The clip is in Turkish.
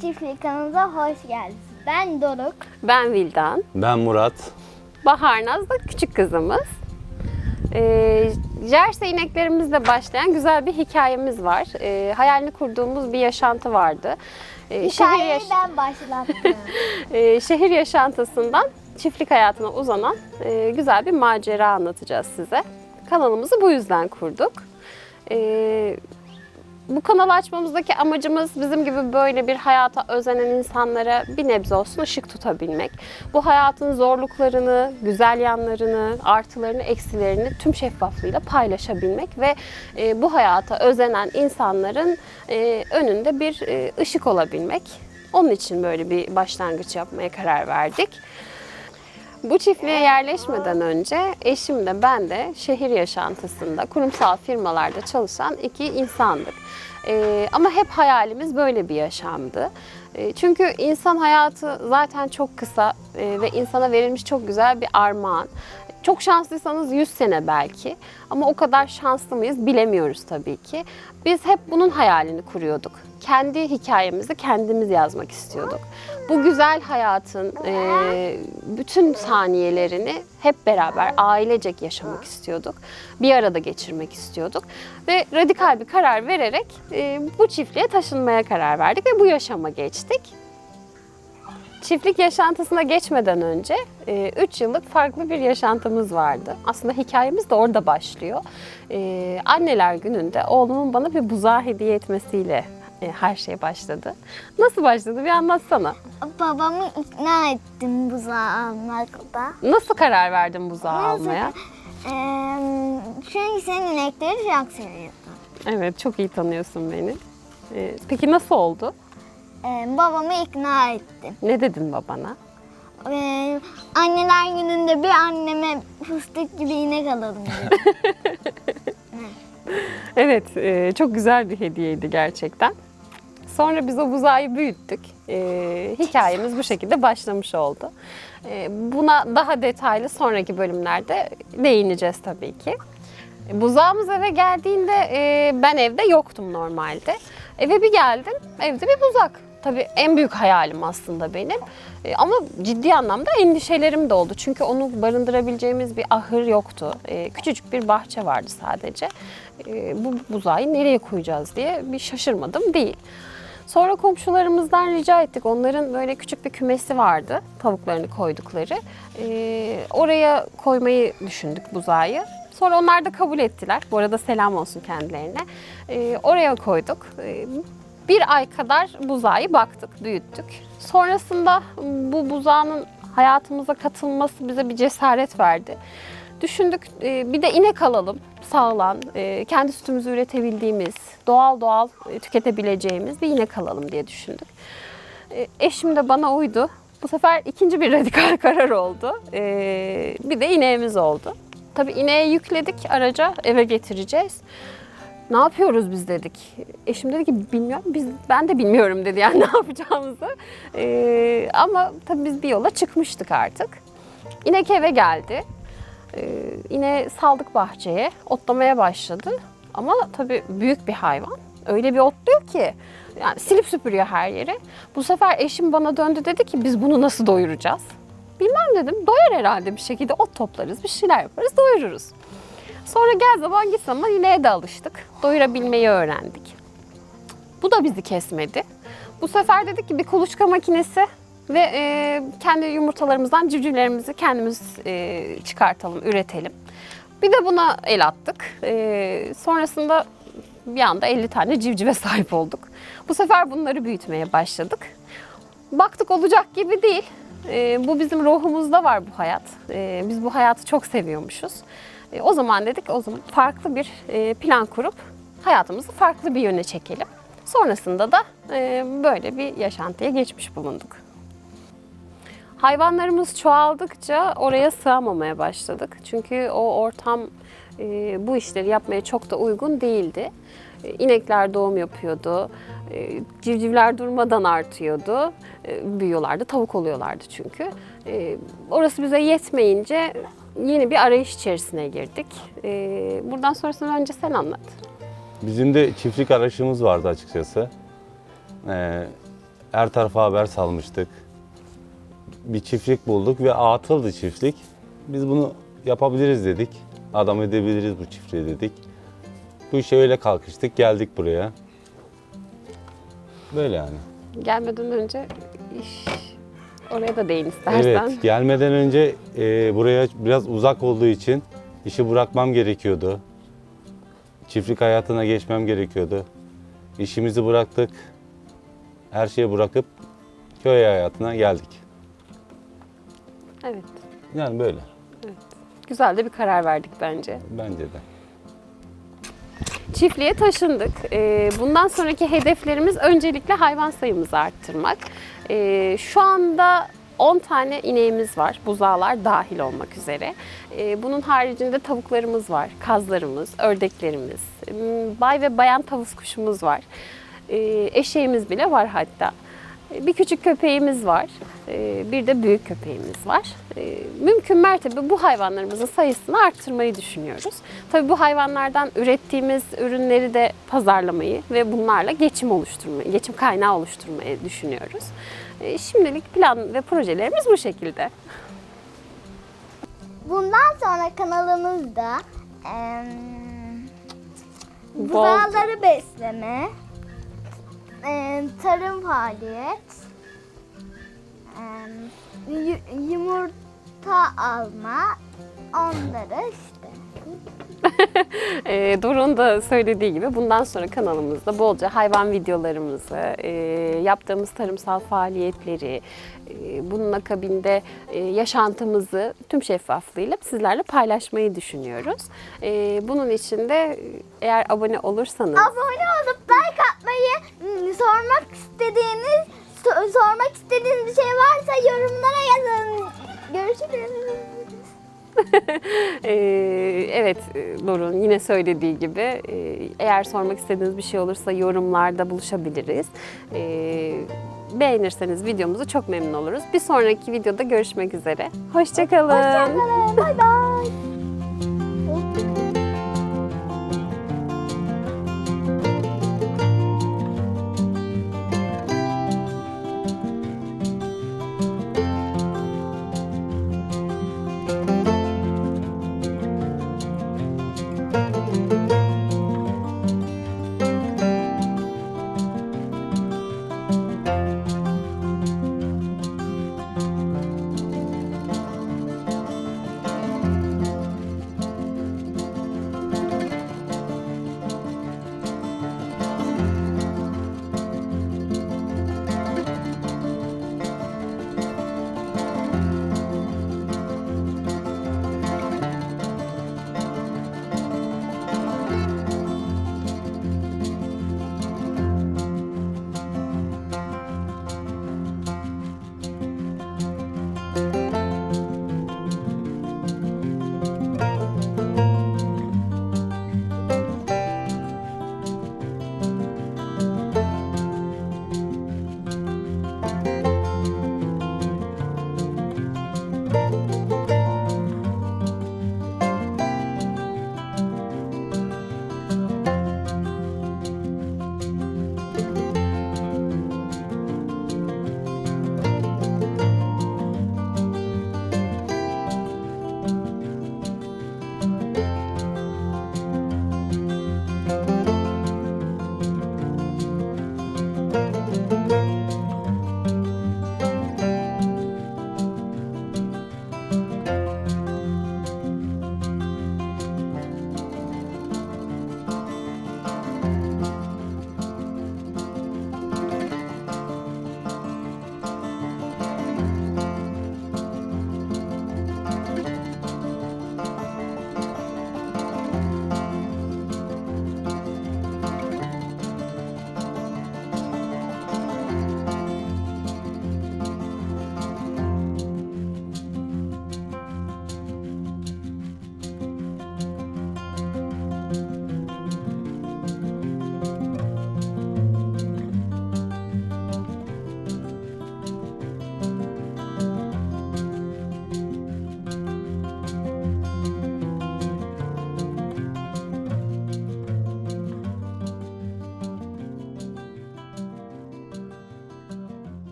Çiftlik kanalına hoş geldiniz. Ben Doruk. Ben Vildan. Ben Murat. Bahar Naz da küçük kızımız. Ee, Jersey ineklerimizle başlayan güzel bir hikayemiz var. Ee, hayalini kurduğumuz bir yaşantı vardı. Ee, şehir, yaş- ben başlattım. Ee, şehir yaşantısından çiftlik hayatına uzanan e, güzel bir macera anlatacağız size. Kanalımızı bu yüzden kurduk. Ee, bu kanalı açmamızdaki amacımız bizim gibi böyle bir hayata özenen insanlara bir nebze olsun ışık tutabilmek. Bu hayatın zorluklarını, güzel yanlarını, artılarını, eksilerini tüm şeffaflığıyla paylaşabilmek ve e, bu hayata özenen insanların e, önünde bir e, ışık olabilmek. Onun için böyle bir başlangıç yapmaya karar verdik. Bu çiftliğe yerleşmeden önce eşim de ben de şehir yaşantısında kurumsal firmalarda çalışan iki insandık. Ee, ama hep hayalimiz böyle bir yaşamdı. Ee, çünkü insan hayatı zaten çok kısa e, ve insana verilmiş çok güzel bir armağan. Çok şanslıysanız 100 sene belki ama o kadar şanslı mıyız bilemiyoruz tabii ki. Biz hep bunun hayalini kuruyorduk. Kendi hikayemizi kendimiz yazmak istiyorduk. Bu güzel hayatın e, bütün saniyelerini hep beraber ailecek yaşamak istiyorduk. Bir arada geçirmek istiyorduk. Ve radikal bir karar vererek e, bu çiftliğe taşınmaya karar verdik ve bu yaşama geçtik. Çiftlik yaşantısına geçmeden önce 3 yıllık farklı bir yaşantımız vardı. Aslında hikayemiz de orada başlıyor. E, anneler gününde oğlumun bana bir buzağı hediye etmesiyle e, her şey başladı. Nasıl başladı bir anlatsana. Babamı ikna ettim buzağı almakta. Nasıl karar verdin buzağı Nasıl? almaya? Ee, çünkü senin inekleri çok seviyordum. Evet çok iyi tanıyorsun beni. E, peki nasıl oldu? Ee, babamı ikna ettim. Ne dedin babana? Ee, anneler gününde bir anneme fıstık gibi inek alalım dedim. Evet, e, çok güzel bir hediyeydi gerçekten. Sonra biz o buzağı büyüttük. E, hikayemiz bu şekilde başlamış oldu. E, buna daha detaylı sonraki bölümlerde değineceğiz tabii ki. E, Buzağımız eve geldiğinde e, ben evde yoktum normalde. Eve bir geldim, evde bir buzak. Tabii en büyük hayalim aslında benim. E, ama ciddi anlamda endişelerim de oldu. Çünkü onu barındırabileceğimiz bir ahır yoktu. E, küçücük bir bahçe vardı sadece. E, bu buzağı nereye koyacağız diye bir şaşırmadım değil. Sonra komşularımızdan rica ettik. Onların böyle küçük bir kümesi vardı. Tavuklarını koydukları. E, oraya koymayı düşündük buzağı. Sonra onlar da kabul ettiler. Bu arada selam olsun kendilerine. E, oraya koyduk. E, bir ay kadar buzağı baktık, büyüttük. Sonrasında bu buzağının hayatımıza katılması bize bir cesaret verdi. Düşündük e, bir de inek alalım sağlam, e, kendi sütümüzü üretebildiğimiz, doğal doğal e, tüketebileceğimiz bir inek alalım diye düşündük. Eşim de bana uydu. Bu sefer ikinci bir radikal karar oldu. Bir de ineğimiz oldu. Tabii ineği yükledik araca eve getireceğiz. Ne yapıyoruz biz dedik. Eşim dedi ki bilmiyorum. Biz ben de bilmiyorum dedi yani ne yapacağımızı. E, ama tabii biz bir yola çıkmıştık artık. İnek eve geldi. Ee, yine saldık bahçeye, otlamaya başladı. Ama tabii büyük bir hayvan. Öyle bir otluyor ki yani silip süpürüyor her yeri. Bu sefer eşim bana döndü dedi ki biz bunu nasıl doyuracağız? Bilmem dedim. Doyar herhalde bir şekilde ot toplarız, bir şeyler yaparız, doyururuz. Sonra gel zaman git zaman ineğe de alıştık. Doyurabilmeyi öğrendik. Bu da bizi kesmedi. Bu sefer dedik ki bir kuluçka makinesi ve e, kendi yumurtalarımızdan civcivlerimizi kendimiz e, çıkartalım, üretelim. Bir de buna el attık. E, sonrasında bir anda 50 tane civcive sahip olduk. Bu sefer bunları büyütmeye başladık. Baktık olacak gibi değil. E, bu bizim ruhumuzda var bu hayat. E, biz bu hayatı çok seviyormuşuz. E, o zaman dedik o zaman farklı bir e, plan kurup hayatımızı farklı bir yöne çekelim. Sonrasında da e, böyle bir yaşantıya geçmiş bulunduk. Hayvanlarımız çoğaldıkça oraya sığamamaya başladık. Çünkü o ortam e, bu işleri yapmaya çok da uygun değildi. E, inekler doğum yapıyordu, e, civcivler durmadan artıyordu, e, büyüyorlardı, tavuk oluyorlardı çünkü. E, orası bize yetmeyince yeni bir arayış içerisine girdik. E, buradan sonrasını önce sen anlat. Bizim de çiftlik arayışımız vardı açıkçası. Ee, her tarafa haber salmıştık. Bir çiftlik bulduk ve atıldı çiftlik. Biz bunu yapabiliriz dedik. Adam edebiliriz bu çiftliği dedik. Bu işe öyle kalkıştık, geldik buraya. Böyle yani. Gelmeden önce iş oraya da değin istersen. Evet, gelmeden önce e, buraya biraz uzak olduğu için işi bırakmam gerekiyordu. Çiftlik hayatına geçmem gerekiyordu. İşimizi bıraktık. Her şeyi bırakıp köy hayatına geldik. Evet. Yani böyle Güzel de bir karar verdik bence. bence de. Çiftliğe taşındık. Ee, Bundan sonraki hedeflerimiz öncelikle hayvan sayımızı arttırmak. Ee, Şu anda 10 tane ineğimiz var, buzağlar dahil olmak üzere. Ee, Bunun haricinde tavuklarımız var, kazlarımız, ördeklerimiz, m, bay ve bayan tavus kuşumuz var. Eşeğimiz bile var hatta. Ee, Bir küçük köpeğimiz var, ee, bir de büyük köpeğimiz var. Ee, Mümkün mertebe bu hayvanlarımızın sayısını arttırmayı düşünüyoruz. Tabii bu hayvanlardan ürettiğimiz ürünleri de pazarlamayı ve bunlarla geçim oluşturmayı, geçim kaynağı oluşturmayı düşünüyoruz. Ee, Şimdilik plan ve projelerimiz bu şekilde. Bundan sonra kanalımızda em, Bol- buzağları besleme, em, tarım faaliyet, yu- yumurta alma, onları işte. Ee, Doruk'un da söylediği gibi bundan sonra kanalımızda bolca hayvan videolarımızı, e, yaptığımız tarımsal faaliyetleri, e, bunun akabinde e, yaşantımızı tüm şeffaflığıyla sizlerle paylaşmayı düşünüyoruz. E, bunun için de e, eğer abone olursanız Abone olup like atmayı, sormak istediğiniz so- sormak istediğiniz bir şey varsa yorumlara yazın. Görüşürüz. Ee, evet Doruk'un yine söylediği gibi e, eğer sormak istediğiniz bir şey olursa yorumlarda buluşabiliriz. Ee, beğenirseniz videomuzu çok memnun oluruz. Bir sonraki videoda görüşmek üzere. Hoşçakalın. Hoşçakalın. Bay bay.